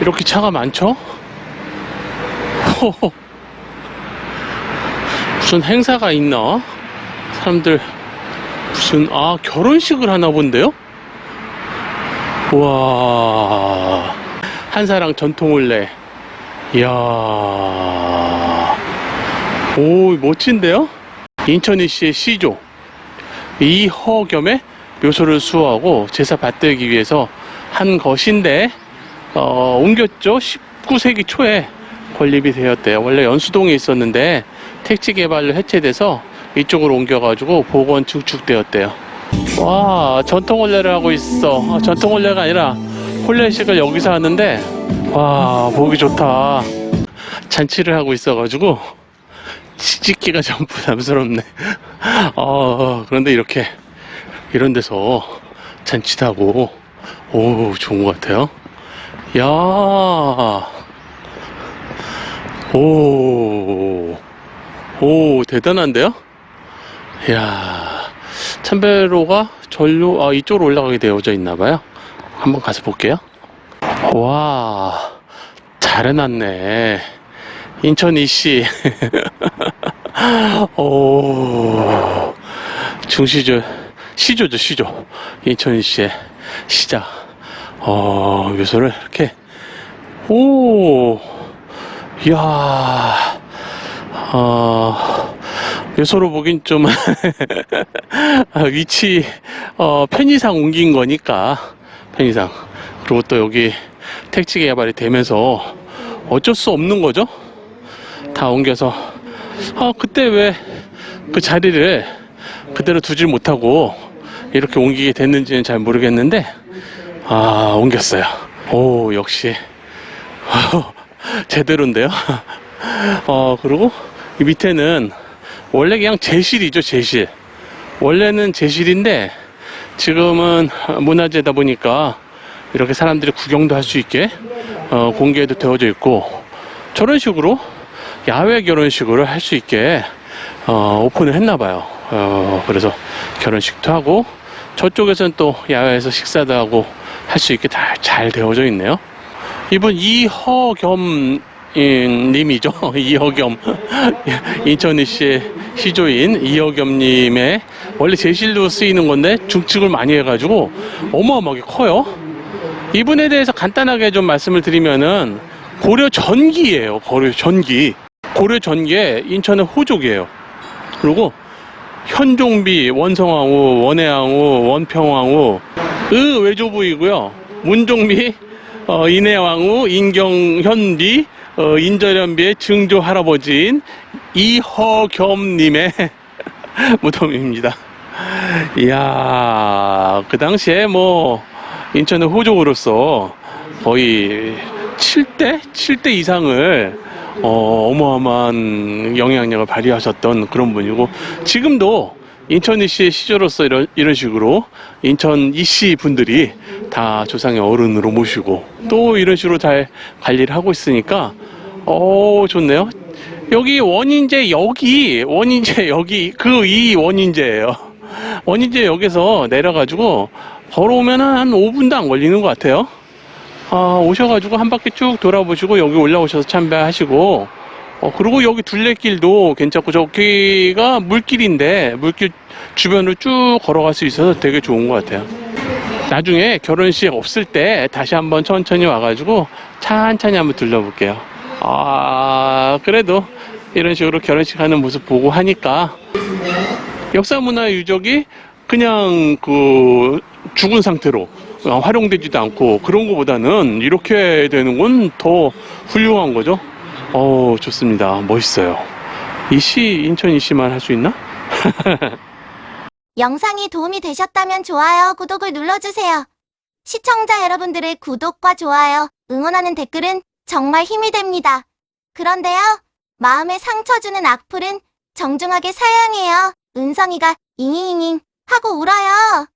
이렇게 차가 많죠? 무슨 행사가 있나? 사람들 무슨 아 결혼식을 하나 본데요? 와 한사랑 전통올레 이야 오 멋진데요? 인천이시의 시조 이허겸의 묘소를 수호하고 제사 받들기 위해서 한 것인데 어, 옮겼죠? 19세기 초에 건립이 되었대요. 원래 연수동에 있었는데 택지 개발로 해체돼서 이쪽으로 옮겨가지고 복원 증축되었대요. 와 전통 혼례를 하고 있어. 아, 전통 혼례가 아니라 혼례식을 여기서 하는데 와 보기 좋다. 잔치를 하고 있어가지고 찍기가 좀 부담스럽네. 어, 그런데 이렇게 이런 데서 잔치도 하고 오 좋은 것 같아요 야 오, 오, 대단한데요? 이야, 참배로가 전로, 아, 이쪽으로 올라가게 되어져 있나봐요. 한번 가서 볼게요. 와, 잘 해놨네. 인천 이씨. 오, 중시조, 시조죠, 시조. 인천 이씨의 시작. 어, 묘소를 이렇게, 오, 이야, 어, 요소로 보긴 좀, 아, 위치, 어, 편의상 옮긴 거니까, 편의상. 그리고 또 여기 택지 개발이 되면서 어쩔 수 없는 거죠? 다 옮겨서, 아, 그때 왜 그 자리를 그대로 두질 못하고 이렇게 옮기게 됐는지는 잘 모르겠는데, 아, 옮겼어요. 오, 역시. 제대로인데요. 어, 그리고 이 밑에는 원래 그냥 제실이죠, 제실. 원래는 제실인데 지금은 문화재다 보니까 이렇게 사람들이 구경도 할 수 있게 어, 공개도 되어져 있고 저런 식으로 야외 결혼식을 할수 있게 어, 오픈을 했나 봐요. 어, 그래서 결혼식도 하고 저쪽에서는 또 야외에서 식사도 하고 할 수 있게 다 잘 되어져 있네요. 이분 이허겸 님이죠. 이허겸 인천이 씨의 시조인 이허겸님의 원래 제실로 쓰이는 건데 중축을 많이 해가지고 어마어마하게 커요. 이분에 대해서 간단하게 좀 말씀을 드리면은 고려 전기예요. 고려 전기. 고려 전기의 인천의 호족이에요. 그리고 현종비, 원성왕후, 원해왕후, 원평왕후, 의 외조부이고요. 문종비, 어, 인해왕후, 인경현비, 어, 인절현비의 증조 할아버지인 이허겸님의 무덤입니다. 이야, 그 당시에 뭐, 인천의 호족으로서 거의 7대? 7대 이상을 어, 어마어마한 영향력을 발휘하셨던 그런 분이고, 지금도 인천 이씨의 시조로서 이런, 이런 식으로 인천 이씨 분들이 다 조상의 어른으로 모시고 또 이런 식으로 잘 관리를 하고 있으니까 어 좋네요. 여기 원인제 여기 원인제 여기 그 이 원인제예요. 원인제 역에서 내려가지고 걸어오면 한 5분도 안 걸리는 것 같아요. 아, 오셔가지고 한 바퀴 쭉 돌아보시고 여기 올라오셔서 참배하시고 어, 그리고 여기 둘레길도 괜찮고 저기가 물길인데 물길 주변을 쭉 걸어갈 수 있어서 되게 좋은 것 같아요. 나중에 결혼식 없을 때 다시 한번 천천히 와가지고 천천히 한번 들러볼게요. 아, 그래도 이런 식으로 결혼식 하는 모습 보고 하니까 역사문화 유적이 그냥 그 죽은 상태로 어, 활용되지도 않고 그런 것보다는 이렇게 되는 건 더 훌륭한 거죠. 어 좋습니다. 멋있어요. 이씨 인천 이씨만 할 수 있나? 영상이 도움이 되셨다면 좋아요, 구독을 눌러주세요. 시청자 여러분들의 구독과 좋아요, 응원하는 댓글은 정말 힘이 됩니다. 그런데요, 마음에 상처 주는 악플은 정중하게 사양해요. 은성이가 잉잉잉잉 하고 울어요.